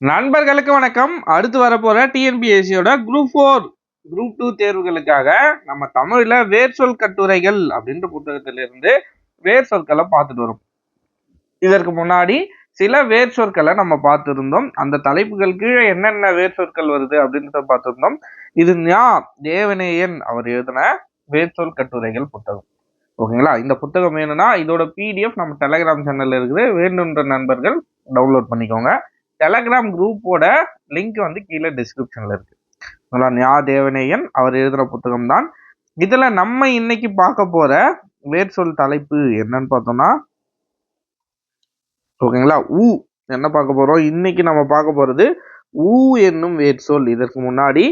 நண்பர்களுக்கு வணக்கம். அடுத்து வரப்போற டிஎன்பிஎஸ்சியோட குரூப் ஃபோர் குரூப் டூ தேர்வுகளுக்காக நம்ம தமிழில் வேர் கட்டுரைகள் அப்படின்ற புத்தகத்திலிருந்து வேர் சொற்களை பார்த்துட்டு வரோம். இதற்கு முன்னாடி சில வேர் சொற்களை நம்ம பார்த்துருந்தோம். அந்த தலைப்புகள் கீழே என்னென்ன வேர் சொற்கள் வருது அப்படின்றத பார்த்துருந்தோம். இது ஞா தேவநேயன் அவர் எழுதின வேர் கட்டுரைகள் புத்தகம். ஓகேங்களா? இந்த புத்தகம் வேணும்னா இதோட பிடிஎஃப் நம்ம டெலகிராம் சேனல்ல இருக்குது வேண்டுன்ற நண்பர்கள் டவுன்லோட் பண்ணிக்கோங்க. டெலகிராம் குரூப்போட லிங்க் வந்து கீழே டிஸ்கிரிப்ஷன்ல இருக்கு. நல்லா ஞா தேவநேயன் அவர் எழுதுகிற புத்தகம் தான். இதுல நம்ம இன்னைக்கு பார்க்க போற வேர் சொல் தலைப்பு என்னன்னு பார்த்தோம்னா ஓகேங்களா ஊ என்ன பார்க்க போறோம்? இன்னைக்கு நம்ம பார்க்க போறது ஊ என்னும் வேர் சொல் இதற்கு முன்னாடி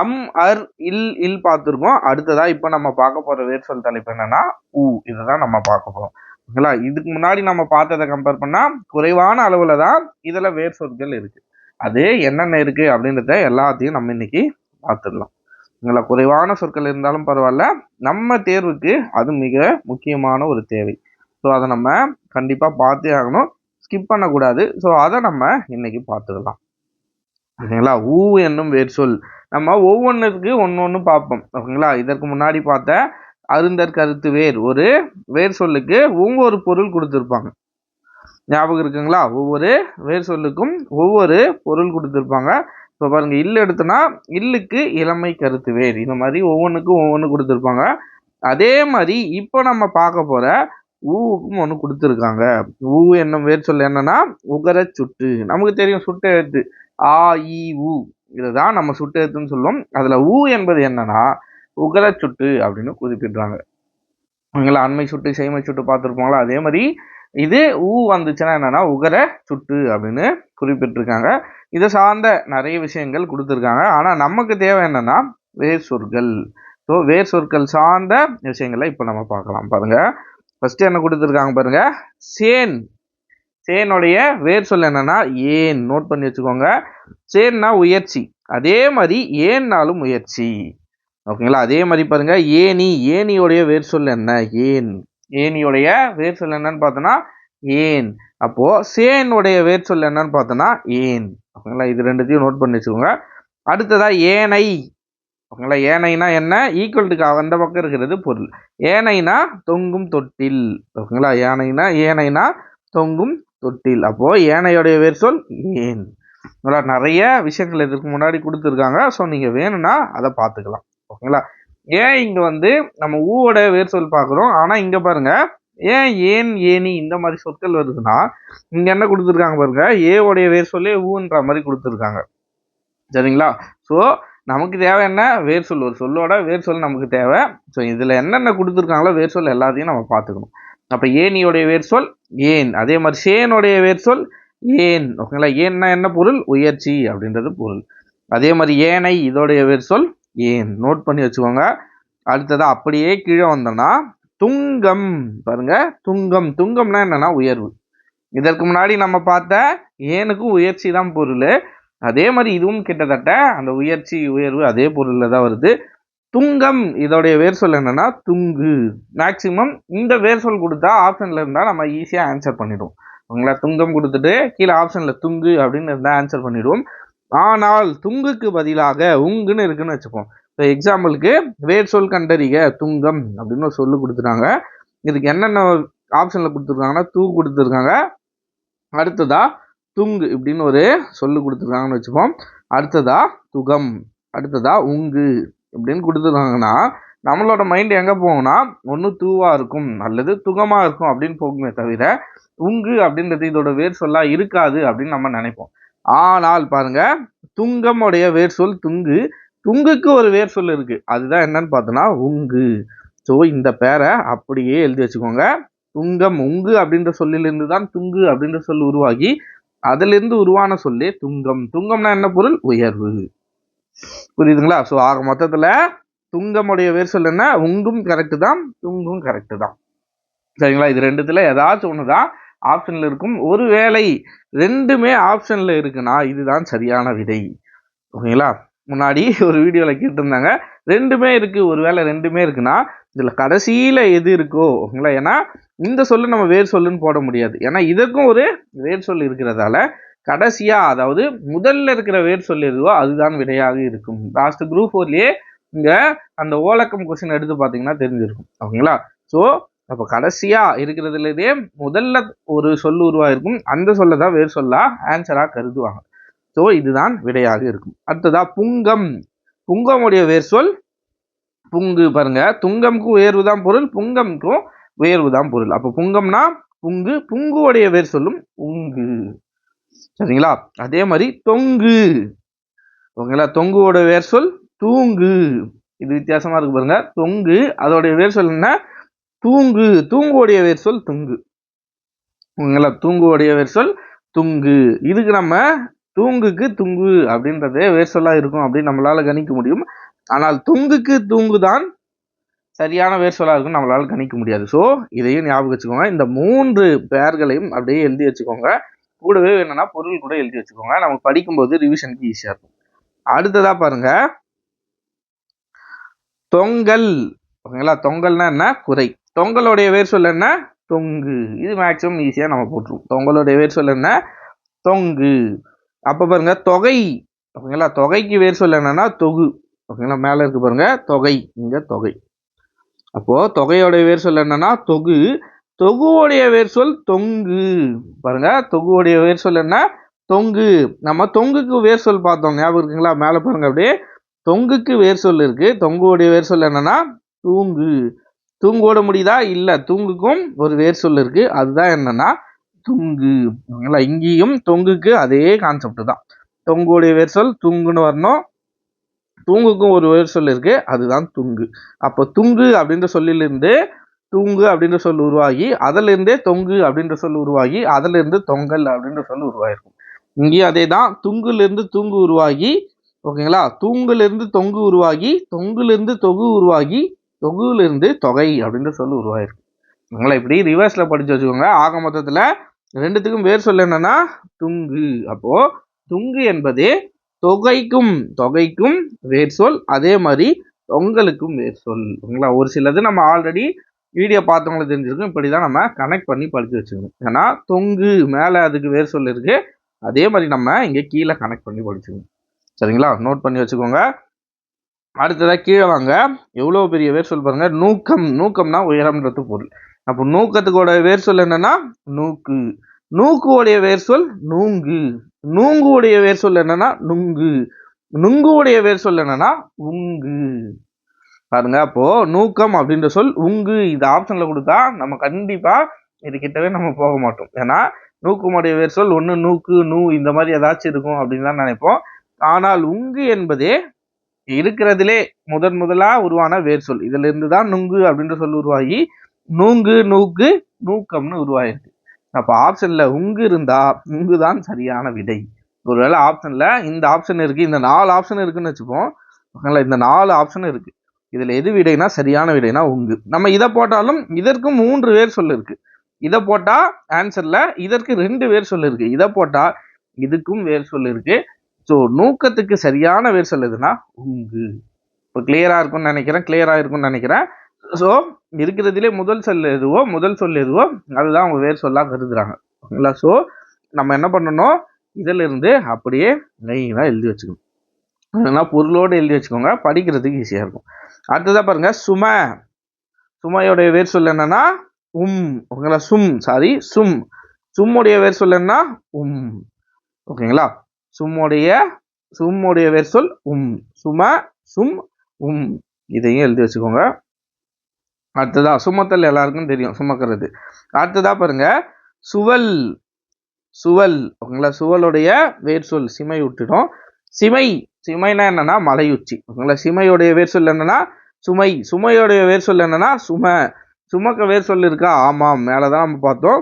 அம் அர் இல் இல் பார்த்துருக்கோம். அடுத்ததா இப்போ நம்ம பார்க்க போற வேர் சொல் தலைப்பு என்னன்னா ஊ. இதை தான் நம்ம பார்க்க போறோம். ஓகேங்களா? இதுக்கு முன்னாடி நம்ம பார்த்ததை கம்பேர் பண்ணால் குறைவான அளவில் தான் இதில் வேர் சொற்கள் இருக்குது அது என்னென்ன இருக்குது அப்படின்றத எல்லாத்தையும் நம்ம இன்னைக்கு பார்த்துடலாம். ஓகேங்களா? குறைவான சொற்கள் இருந்தாலும் பரவாயில்ல. நம்ம தேர்வுக்கு அது மிக முக்கியமான ஒரு தேவை. ஸோ அதை நம்ம கண்டிப்பாக பார்த்தே ஆகணும். ஸ்கிப் பண்ணக்கூடாது. ஸோ அதை நம்ம இன்னைக்கு பார்த்துக்கலாம் ஓகேங்களா? ஊ என்னும் வேர் சொல். நம்ம ஒவ்வொன்றுக்கு ஒன்று ஒன்று பார்ப்போம். ஓகேங்களா? இதற்கு முன்னாடி பார்த்த அருந்தர் கருத்து வேர். ஒரு வேர் சொல்லுக்கு ஒவ்வொரு பொருள் கொடுத்துருப்பாங்க. ஞாபகம் இருக்குங்களா? ஒவ்வொரு வேர் சொல்லுக்கும் ஒவ்வொரு பொருள் கொடுத்துருப்பாங்க. இப்போ பாருங்கள் இல்லு எடுத்தோன்னா இல்லுக்கு இளமை கருத்து வேர். இந்த மாதிரி ஒவ்வொன்றுக்கும் ஒவ்வொன்று கொடுத்துருப்பாங்க. அதே மாதிரி இப்போ நம்ம பார்க்க போகிற ஊவுக்கும் ஒன்று கொடுத்துருக்காங்க. ஊ என்னும் வேர் சொல் என்னன்னா உகர சுட்டு. நமக்கு தெரியும் சுட்டு எழுத்து. ஆ இ உ. இதுதான் நம்ம சுட்டு எழுத்துன்னு சொல்லுவோம் அதில் ஊ என்பது என்னன்னா உகர சுட்டு அப்படின்னு குறிப்பிடுறாங்க. ஓகேங்களா அண்மை சுட்டு செய்மை சுட்டு பார்த்துருப்போங்களா? அதே மாதிரி இது ஊ வந்துச்சுன்னா என்னன்னா உகர சுட்டு அப்படின்னு குறிப்பிட்டிருக்காங்க. இதை சார்ந்த நிறைய விஷயங்கள் கொடுத்துருக்காங்க. ஆனால் நமக்கு தேவை என்னன்னா வேர் சொற்கள். ஸோ வேர் சொற்கள் சார்ந்த விஷயங்களை இப்போ நம்ம பார்க்கலாம் பாருங்க. ஃபர்ஸ்ட் என்ன கொடுத்துருக்காங்க பாருங்க? சேன். சேனுடைய வேர் சொல் என்னன்னா ஏன். நோட் பண்ணி வச்சுக்கோங்க. சேன்னா உயர்ச்சி. அதே மாதிரி ஏன்னாலும் முயற்சி ஓகேங்களா? அதே மாதிரி பாருங்க ஏனி ஏனியோடைய வேர் சொல் என்ன? ஏன். ஏனியோடைய வேர் சொல் என்னன்னு பார்த்தோன்னா ஏன். அப்போ சேனுடைய வேர் சொல் என்னன்னு பார்த்தோன்னா ஏன். ஓகேங்களா? இது ரெண்டுத்தையும் நோட் பண்ணி வச்சுக்கோங்க. அடுத்ததா ஏனை. ஓகேங்களா? ஏனைனா என்ன? ஈக்குவல்ட்டுக்கு அந்த பக்கம் இருக்கிறது பொருள். ஏனைனா தொங்கும் தொட்டில். ஓகேங்களா? ஏனைனா ஏனைனா தொங்கும் தொட்டில். அப்போ ஏனையோடைய வேர் சொல் ஏன். நிறைய விஷயங்கள் இதற்கு முன்னாடி கொடுத்துருக்காங்க. ஸோ நீங்கள் வேணும்னா அதை பார்த்துக்கலாம். ஓகேங்களா? ஏன் இங்க வந்து நம்ம ஊவோட வேர் சொல் பார்க்குறோம்? ஆனா இங்க பாருங்க. ஏன் ஏன் ஏனி இந்த மாதிரி சொற்கள் வருதுன்னா இங்க என்ன கொடுத்துருக்காங்க பாருங்க? ஏவோடைய வேர் சொல்லே ஊன்ற மாதிரி கொடுத்துருக்காங்க. சரிங்களா? ஸோ நமக்கு தேவை என்ன? வேர் சொல். ஒரு சொல்லோட வேர் சொல் நமக்கு தேவை. ஸோ இதில் என்னென்ன கொடுத்துருக்காங்களோ வேர் சொல் எல்லாத்தையும் நம்ம பார்த்துக்கணும். அப்போ ஏனியோடைய வேர் சொல் ஏன். அதே மாதிரி சேனுடைய வேர் சொல் ஏன். ஓகேங்களா? ஏன்னா என்ன பொருள்? உயர்ச்சி அப்படின்றது பொருள். அதே மாதிரி ஏனை இதோடைய வேர் சொல் நோட் பண்ணி வச்சுக்கோங்க. அடுத்தது அப்படியே கீழே வந்தோம்னா துங்கம். பாருங்க. துங்கம். துங்கம்னா என்னன்னா உயர்வு. இதற்கு முன்னாடி நம்ம பார்த்த ஏனுக்கும் உயர்ச்சி தான் பொருள். அதே மாதிரி இதுவும் கிட்டத்தட்ட அந்த உயர்ச்சி உயர்வு அதே பொருளில் தான் வருது. துங்கம். இதோடைய வேர் சொல் என்னன்னா துங்கு. மேக்சிமம் இந்த வேர் சொல் கொடுத்தா ஆப்ஷனில் இருந்தால் நம்ம ஈஸியாக ஆன்சர் பண்ணிடுவோம். உங்களா துங்கம் கொடுத்துட்டு கீழே ஆப்ஷனில் துங்கு அப்படின்னு இருந்தால் ஆன்சர் பண்ணிடுவோம். ஆனால் துங்குக்கு பதிலாக உங்குன்னு இருக்குன்னு வச்சுப்போம். இப்போ எக்ஸாம்பிளுக்கு வேர் சொல் கண்டறிக துங்கம் அப்படின்னு ஒரு சொல்லு கொடுத்துட்டாங்க. இதுக்கு என்னென்ன ஆப்ஷனில் கொடுத்துருக்காங்கன்னா தூ கொடுத்துருக்காங்க. அடுத்ததா துங்கு இப்படின்னு ஒரு சொல்லு கொடுத்துருக்காங்கன்னு வச்சுப்போம். அடுத்ததா துகம். அடுத்ததா உங்கு அப்படின்னு கொடுத்துருக்காங்கன்னா நம்மளோட மைண்ட் எங்கே போகும்னா ஒன்று தூவாக இருக்கும் அல்லது துகமாக இருக்கும் அப்படின்னு போகுமே தவிர உங்கு அப்படின்றது இதோட வேர் சொல்லா இருக்காது அப்படின்னு நம்ம நினைப்போம். ஆனால் பாருங்க துங்கமுடைய வேர் சொல் துங்கு. துங்குக்கு ஒரு வேர் சொல் இருக்கு. அதுதான் என்னன்னு பார்த்தோன்னா உங்கு. ஸோ இந்த பேரை அப்படியே எழுதி வச்சுக்கோங்க. துங்கம் உங்கு அப்படின்ற சொல்லிலிருந்து தான் துங்கு அப்படின்ற சொல் உருவாகி அதிலிருந்து உருவான சொல்லே துங்கம். துங்கம்னா என்ன பொருள்? உயர்வு. புரியுதுங்களா? ஸோ ஆக மொத்தத்தில் துங்கமுடைய வேர் சொல் என்ன? உங்கும் கரெக்டு தான் துங்கும் கரெக்டு தான். சரிங்களா? இது ரெண்டுத்தில் ஏதாச்சும் ஒன்று தான் ஆப்ஷனில் இருக்கும். ஒருவேளை ரெண்டுமே ஆப்ஷனில் இருக்குன்னா இதுதான் சரியான விடை. ஓகேங்களா? முன்னாடி ஒரு வீடியோவில் கேட்டிருந்தாங்க. ரெண்டுமே இருக்கு. ஒருவேளை ரெண்டுமே இருக்குன்னா இதில் கடைசியில் எது இருக்கோ ஓகேங்களா? ஏன்னா இந்த சொல்லு நம்ம வேர் சொல்லுன்னு போட முடியாது. ஏன்னா இதற்கும் ஒரு வேர் சொல் இருக்கிறதால கடைசியாக அதாவது முதல்ல இருக்கிற வேர் சொல் எதுவோ அதுதான் விடையாக இருக்கும். லாஸ்ட் குரூப் ஃபோர்லேயே இங்கே அந்த ஓலக்கம் கொஸ்டின் எடுத்து பார்த்தீங்கன்னா தெரிஞ்சிருக்கும். ஓகேங்களா? ஸோ அப்போ கடைசியாக இருக்கிறதுலதே முதல்ல ஒரு சொல் உருவாயிருக்கும். அந்த சொல்ல தான் வேறு சொல்லா ஆன்சராக கருதுவாங்க. ஸோ இதுதான் விடையாக இருக்கும். அடுத்ததா புங்கம். புங்கமுடைய வேர் சொல் புங்கு பாருங்க. துங்கம்க்கும் உயர்வு தான் பொருள் புங்கம்க்கும் உயர்வு தான் பொருள். அப்போ புங்கம்னா புங்கு புங்குவுடைய வேர் சொல்லும் உங்கு. சரிங்களா? அதே மாதிரி தொங்கு. ஓகேங்களா? தொங்குவோட வேர் சொல் தூங்கு. இது வித்தியாசமா இருக்கு பாருங்க. தொங்கு அதோடைய வேர் சொல் என்ன? தூங்கு தூங்குவோடைய வேர் சொல் துங்கு. ஓகேங்களா தூங்குவோடைய வேர் சொல் துங்கு. இதுக்கு நம்ம தூங்குக்கு துங்கு அப்படின்றதே வேர் சொல்லாக இருக்கும் அப்படின்னு நம்மளால் கணிக்க முடியும். ஆனால் துங்குக்கு தூங்கு தான் சரியான வேர் சொல்லாக இருக்கும் நம்மளால் கணிக்க முடியாது. ஸோ இதையும் ஞாபகம் வச்சுக்கோங்க. இந்த மூன்று பெயர்களையும் அப்படியே எழுதி வச்சுக்கோங்க. கூடவே வேணும்னா பொருள் கூட எழுதி வச்சுக்கோங்க. நம்ம படிக்கும்போது ரிவிஷனுக்கு ஈஸியாக இருக்கும். அடுத்ததாக பாருங்க. தொங்கல். ஓகேங்களா? தொங்கல்னா என்ன? குறை. தொங்கலுடைய வேர் சொல் என்ன? தொங்கு. இது மேக்ஸிமம் ஈஸியாக நம்ம போட்டுருவோம். தொங்கலுடைய வேர் சொல் என்ன? தொங்கு. அப்போ பாருங்கள் தொகை. ஓகேங்களா? தொகைக்கு வேர் சொல் என்னன்னா தொகு. ஓகேங்களா? மேலே இருக்கு பாருங்கள் தொகை. இங்கே தொகை. அப்போது தொகையோடைய வேர் சொல் என்னன்னா தொகு. தொகுவோடைய வேர் சொல் தொங்கு. பாருங்க தொகுவோடைய வேர் சொல் என்ன? தொங்கு. நம்ம தொங்குக்கு வேர் சொல் பார்த்தோம். ஞாபகம் இருக்குங்களா? மேலே பாருங்க அப்படியே. தொங்குக்கு வேர் சொல் இருக்கு. தொங்குவோடைய வேர் சொல் என்னன்னா தூங்கு. தூங்கோட முடியுதா? இல்லை. தூங்குக்கும் ஒரு வேர் சொல் இருக்கு. அதுதான் என்னன்னா தொங்கு. ஓகேங்களா? இங்கேயும் தொங்குக்கு அதே கான்செப்ட் தான். தொங்குடைய வேர் சொல் தூங்குன்னு வரணும். தூங்குக்கும் ஒரு வேர் சொல் இருக்கு. அதுதான் துங்கு. அப்போ துங்கு அப்படின்ற சொல்லிலிருந்து தூங்கு அப்படின்ற சொல் உருவாகி அதிலிருந்தே தொங்கு அப்படின்ற சொல் உருவாகி அதிலிருந்து தொங்கல் அப்படின்ற சொல் உருவாகிருக்கும் இங்கேயும் அதே தான் துங்குலேருந்து தூங்கு உருவாகி ஓகேங்களா? தூங்குலேருந்து தொங்கு உருவாகி தொங்குலேருந்து தொகு உருவாகி தொகுலிருந்து தொகை அப்படின்ற சொல் உருவாயிருக்கு. உங்களை இப்படி ரிவர்ஸில் படித்து வச்சுக்கோங்க. ஆக மொத்தத்தில் ரெண்டுத்துக்கும் வேர் சொல் என்னன்னா துங்கு. அப்போது துங்கு என்பது தொகைக்கும் தொகைக்கும் வேர் சொல். அதே மாதிரி தொங்கலுக்கும் வேர் சொல். ஓகேங்களா ஒரு சிலது நம்ம ஆல்ரெடி வீடியோ பார்த்தவங்களுக்கு தெரிஞ்சிருக்கும். இப்படி தான் நம்ம கனெக்ட் பண்ணி படித்து வச்சுக்கணும். ஏன்னா தொங்கு மேலே அதுக்கு வேர் சொல் இருக்குது அதே மாதிரி நம்ம இங்கே கீழே கனெக்ட் பண்ணி படிச்சுக்கணும். சரிங்களா? நோட் பண்ணி வச்சுக்கோங்க. அடுத்ததாக கீழே வாங்க. எவ்வளோ பெரிய வேர் சொல் பாருங்கள் நூக்கம் நூக்கம்னா உயரம்ன்றது பொருள். அப்போ நூக்கத்துக்கோட வேர் சொல் என்னன்னா நூக்கு. நூக்குவோடைய வேர் சொல் நூங்கு. நூங்குவோடைய வேர் சொல் என்னன்னா நுங்கு. நுங்குவுடைய வேர் சொல் என்னன்னா உங்கு. பாருங்க அப்போ நூக்கம் அப்படின்ற சொல் உங்கு. இது ஆப்ஷன்ல கொடுத்தா நம்ம கண்டிப்பா இது கிட்டவே நம்ம போக மாட்டோம். ஏன்னா நூக்குமுடைய வேர் சொல் ஒன்று நூக்கு நூ இந்த மாதிரி ஏதாச்சும் இருக்கும் அப்படின்னு தான் நினைப்போம். ஆனால் உங்கு என்பதே இருக்கிறதுலே முதன் முதலா உருவான வேர் சொல். இதுல இருந்து தான் நுங்கு அப்படின்ற சொல் உருவாகி நூங்கு நூக்கு நூக்கம்னு உருவாயிருக்கு. அப்ப ஆப்ஷன்ல உங்கு இருந்தா உங்கு தான் சரியான விடை. ஒருவேளை ஆப்ஷன்ல இந்த ஆப்ஷன் இருக்கு இந்த நாலு ஆப்ஷன் இருக்குன்னு வச்சுப்போம். ஓகேங்களா இந்த நாலு ஆப்ஷன் இருக்கு. இதுல எது விடைனா சரியான விடைனா உங்கு. நம்ம இதை போட்டாலும் இதற்கும் மூன்று வேர் சொல் இருக்கு. இதை போட்டா ஆன்சர்ல இதற்கு ரெண்டு வேர் சொல் இருக்கு. இதை போட்டா இதுக்கும் வேர் சொல் இருக்கு. ஸோ நூக்கத்துக்கு சரியான வேர் சொல்லுதுன்னா உங்கு. இப்போ கிளியராக இருக்கும்னு நினைக்கிறேன் கிளியராக இருக்கும்னு நினைக்கிறேன். ஸோ இருக்கிறதுலே முதல் சொல் எதுவோ முதல் சொல் எதுவோ அதுதான் அவங்க வேர் சொல்லாக கருதுறாங்க. ஓகேங்களா? ஸோ நம்ம என்ன பண்ணணும்? இதிலிருந்து அப்படியே லைனாக எழுதி வச்சுக்கணும். இல்லைன்னா பொருளோடு எழுதி வச்சுக்கோங்க படிக்கிறதுக்கு ஈஸியாக இருக்கும். அடுத்ததாக பாருங்கள் சும. சுமையோடைய வேர் சொல் என்னன்னா உம். ஓகேங்களா? சும் சாரி சும். சும்முடைய வேர் சொல் என்ன உம். ஓகேங்களா? சும்முடைய சும்முடைய வேர் சொல் உம். சும சும் உம். இதையும் எழுதி வச்சுக்கோங்க. அடுத்ததா சுமத்தல் எல்லாருக்கும் தெரியும் சுமக்கிறது. அடுத்ததா பாருங்க சுவல். சுவல் ஓகேங்களா? சுவலுடைய வேர் சொல் சிமை விட்டுடும் சிமை சிமைனா என்னன்னா மலையுச்சி ஓகேங்களா? சிமையுடைய வேர் சொல் என்னன்னா சுமை. சுமையுடைய வேர் சொல் என்னன்னா சும. சுமக்க வேர் சொல் இருக்கா? ஆமாம் மேலே தான் நம்ம பார்த்தோம்.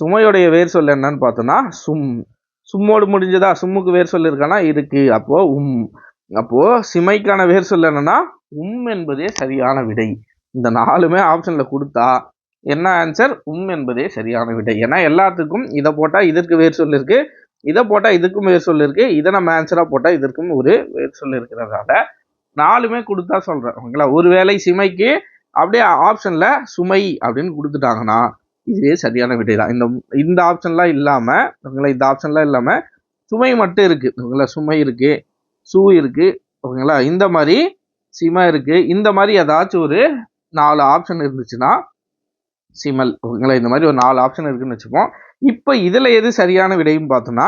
சுமையுடைய வேர் சொல் என்னன்னு பார்த்தோம்னா சும். சும்மோடு முடிஞ்சதா? சும்முக்கு வேர் சொல் இருக்கானா? இருக்கு. அப்போ உம். அப்போ சிமைக்கான வேர் சொல் என்னன்னா உம் என்பதே சரியான விடை. இந்த நாலுமே ஆப்ஷன்ல கொடுத்தா என்ன ஆன்சர் உம் என்பதே சரியான விடை. ஏன்னா எல்லாத்துக்கும் இதை போட்டா இதற்கு வேர் சொல் இருக்கு. இதை போட்டா இதுக்கும் வேர் சொல் இருக்கு. இதை நம்ம ஆன்சரா போட்டா இதற்கும் ஒரு வேர் சொல் இருக்கிறதால நாலுமே கொடுத்தா சொல்றேன். ஓகேங்களா? ஒருவேளை சிமைக்கு அப்படியே ஆப்ஷன்ல சுமை அப்படின்னு கொடுத்துட்டாங்கன்னா இதுவே சரியான விடை தான் இந்த இந்த ஆப்ஷன்லாம் இல்லாமல் ஓகேங்களா இந்த ஆப்ஷன்லாம் இல்லாமல் சுமை மட்டும் இருக்குது ஓகேங்களா சுமை இருக்குது சூ இருக்குது ஓகேங்களா? இந்த மாதிரி சிம இருக்குது இந்த மாதிரி ஏதாச்சும் ஒரு நாலு ஆப்ஷன் இருந்துச்சுன்னா சிமல் ஓகேங்களா? இந்த மாதிரி ஒரு நாலு ஆப்ஷன் இருக்குன்னு வச்சுப்போம். இப்போ இதில் எது சரியான விடையும் பார்த்தோம்னா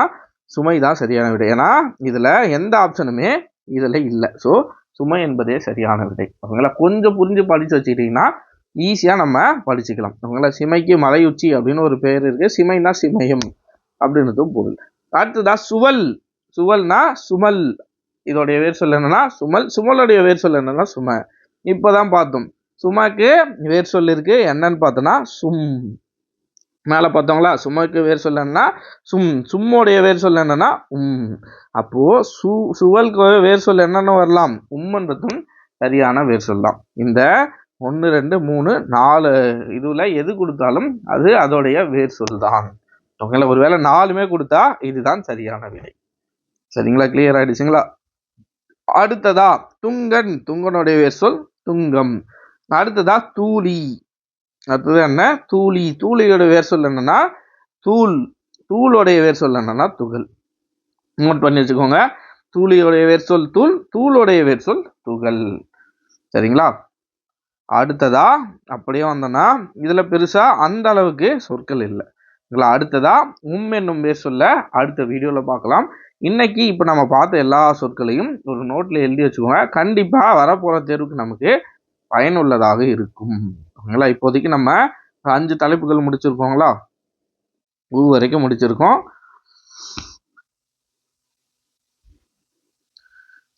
சுமை தான் சரியான விடை. ஏன்னா இதில் எந்த ஆப்ஷனுமே இதில் இல்லை. ஸோ சுமை என்பதே சரியான விடை. ஓகேங்களா? கொஞ்சம் புரிஞ்சு படித்து வச்சுக்கிட்டிங்கன்னா ஈஸியாக நம்ம படிச்சுக்கலாம். அவங்கள சிமைக்கு மலையுச்சி அப்படின்னு ஒரு பேர் இருக்குது சிமைனா சிமயம் அப்படின்றதும் பொருள். அடுத்ததா சுவல். சுவல்னா சுமல். இதோடைய வேர் சொல்ல என்னன்னா சுமல். சுமலுடைய வேர் சொல்ல என்னன்னா சும. இப்போதான் பார்த்தோம். சுமாக்கு வேர் சொல் இருக்கு. என்னன்னு பார்த்தோன்னா சும். மேலே பார்த்தோங்களா சுமக்கு வேர் சொல் என்னன்னா சும். சும்முடைய வேர் சொல்ல என்னன்னா உம். அப்போது சு சுவல்க்கு வேர் சொல்ல என்னென்ன வரலாம். உம்ன்றதும் சரியான வேர் சொல்லலாம் இந்த ஒன்று ரெண்டு மூணு நாலு இதுல எது கொடுத்தாலும் அது அதோடைய வேர் சொல் தான் ஓகேங்களா ஒருவேளை நாலுமே கொடுத்தா இதுதான் சரியான விடை. சரிங்களா கிளியர் ஆயிடுச்சுங்களா? அடுத்ததா துங்கன். துங்கனுடைய வேர் சொல் துங்கம். அடுத்ததா தூளி. அடுத்தது என்ன? தூளி. தூளியோட வேர் சொல் என்னன்னா தூள். தூளோடைய வேர் சொல் என்னன்னா துகள். நோட் பண்ணி வச்சுக்கோங்க. தூளியோடைய வேர் சொல் தூள் தூளோடைய வேர் சொல் துகள். சரிங்களா? அடுத்ததா அப்படியே வந்தோம்னா இதில் பெருசாக அந்த அளவுக்கு சொற்கள் இல்லை. இதுல அடுத்ததா உம் என்னும் பேர் சொல்ல அடுத்த வீடியோவில் பார்க்கலாம். இன்னைக்கு இப்போ நம்ம பார்த்த எல்லா சொற்களையும் ஒரு நோட்டில் எழுதி வச்சுக்கோங்க. கண்டிப்பாக வரப்போகிற தேர்வுக்கு நமக்கு பயனுள்ளதாக இருக்கும். ஓகேங்களா? இப்போதைக்கு நம்ம அஞ்சு தலைப்புகள் முடிச்சிருக்கோங்களா? ஊ வரைக்கும் முடிச்சிருக்கோம்.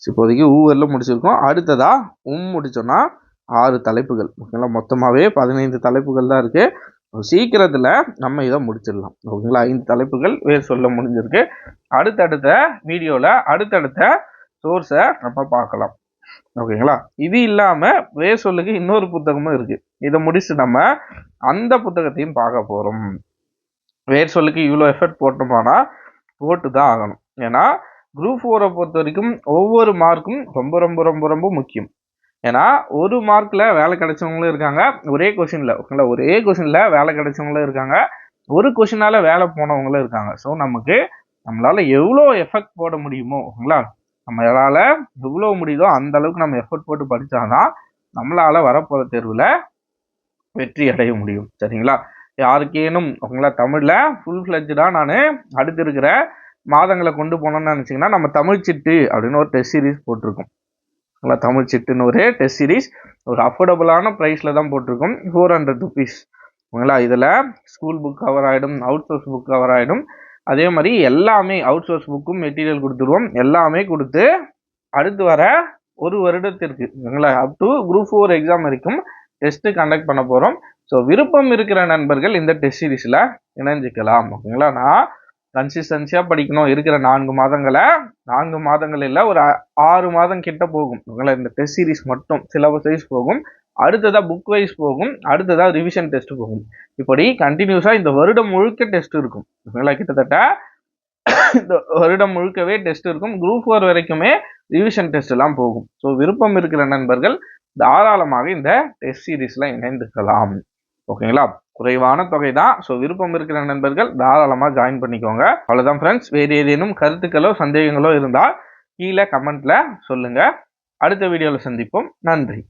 இப்போதைக்கு ஊ வரல முடிச்சிருக்கோம். அடுத்ததா உம் முடிச்சோன்னா ஆறு தலைப்புகள். ஓகேங்களா? மொத்தமாகவே பதினைந்து தலைப்புகள் தான் இருக்குது சீக்கிரத்தில் நம்ம இதை முடிச்சிடலாம். ஓகேங்களா? ஐந்து தலைப்புகள் வேறு சொல்ல முடிஞ்சிருக்கு. அடுத்தடுத்த வீடியோவில் அடுத்தடுத்த சோர்ஸை நம்ம பார்க்கலாம். ஓகேங்களா? இது இல்லாமல் வேர் சொல்லுக்கு இன்னொரு புத்தகமும் இருக்குது இதை முடிச்சு நம்ம அந்த புத்தகத்தையும் பார்க்க போகிறோம் வேர் சொல்லுக்கு இவ்வளோ எஃபர்ட் போட்டோமானா போட்டு தான் ஆகணும். ஏன்னா குரூப் ஃபோரை பொறுத்த வரைக்கும் ஒவ்வொரு மார்க்கும் ரொம்ப ரொம்ப ரொம்ப ரொம்ப முக்கியம். ஏன்னா ஒரு மார்க்கில் வேலை கிடைச்சவங்களும் இருக்காங்க. ஒரே கொஷினில் ஓகேங்களா ஒரே கொஷினில் வேலை கிடைச்சவங்களும் இருக்காங்க. ஒரு கொஷினால வேலை போனவங்களும் இருக்காங்க. ஸோ நமக்கு நம்மளால் எவ்வளோ எஃபெக்ட் போட முடியுமோ ஓகேங்களா? நம்மளால் எவ்வளோ முடியுதோ அந்த அளவுக்கு நம்ம எஃபர்ட் போட்டு படித்தாதான் நம்மளால் வரப்போகிற தேர்வில் வெற்றி அடைய முடியும். சரிங்களா? யாருக்கேனும் உங்களா தமிழில் ஃபுல் ஃப்ளெஜ்டாக நான் அடுத்து இருக்கிற மாதங்களை கொண்டு போனோம்னு நினச்சிங்கன்னா நம்ம தமிழ் சிட்டு அப்படின்னு ஒரு டெஸ்ட் சீரிஸ் போட்டிருக்கோம். நல்லா தமிழ் சிட்டுன்னு ஒரு டெஸ்ட் சீரிஸ் ஒரு அஃபோர்டபுளான ப்ரைஸில் தான் போட்டிருக்கோம். ஃபோர் ஹண்ட்ரட் ருபீஸ் ஓகேங்களா? இதில் ஸ்கூல் புக் கவர் ஆகிடும் அவுட் சோர்ஸ் புக் கவர் ஆகிடும் அதே மாதிரி எல்லாமே அவுட் சோர்ஸ் புக்கும் மெட்டீரியல் கொடுத்துருவோம். எல்லாமே கொடுத்து அடுத்து வர ஒரு வருடத்திற்கு ஓகேங்களா? Up to group four exam வரைக்கும் டெஸ்ட்டு கண்டக்ட் பண்ண போகிறோம் ஸோ விருப்பம் இருக்கிற நண்பர்கள் இந்த டெஸ்ட் சீரீஸில் இணைஞ்சிக்கலாம் ஓகேங்களா? நான் கன்சிஸ்டன்சியாக படிக்கணும். இருக்கிற நான்கு மாதங்களை நான்கு மாதங்கள் இல்லை ஒரு ஆறு மாதம் கிட்ட போகும். உங்களை இந்த டெஸ்ட் சீரீஸ் மட்டும் சிலபஸ் வைஸ் போகும். அடுத்ததாக புக் வைஸ் போகும். அடுத்ததாக ரிவிஷன் டெஸ்ட் போகும். இப்படி கண்டினியூஸாக இந்த வருடம் முழுக்க டெஸ்ட் இருக்கும். உங்களை கிட்டத்தட்ட இந்த வருடம் முழுக்கவே டெஸ்ட் இருக்கும். குரூப் ஃபோர் வரைக்குமே ரிவிஷன் டெஸ்ட் எல்லாம் போகும். ஸோ விருப்பம் இருக்கிற நண்பர்கள் தாராளமாக இந்த டெஸ்ட் சீரீஸில் இணைந்துக்கலாம் ஓகேங்களா குறைவான தொகை தான் ஸோ விருப்பம் இருக்கிற நண்பர்கள் தாராளமாக ஜாயின் பண்ணிக்கோங்க. அவ்வளோதான் ஃப்ரெண்ட்ஸ் வேறு ஏதேனும் கருத்துக்களோ சந்தேகங்களோ இருந்தால் கீழே கமெண்ட்டில் சொல்லுங்கள் அடுத்த வீடியோவில் சந்திப்போம். நன்றி.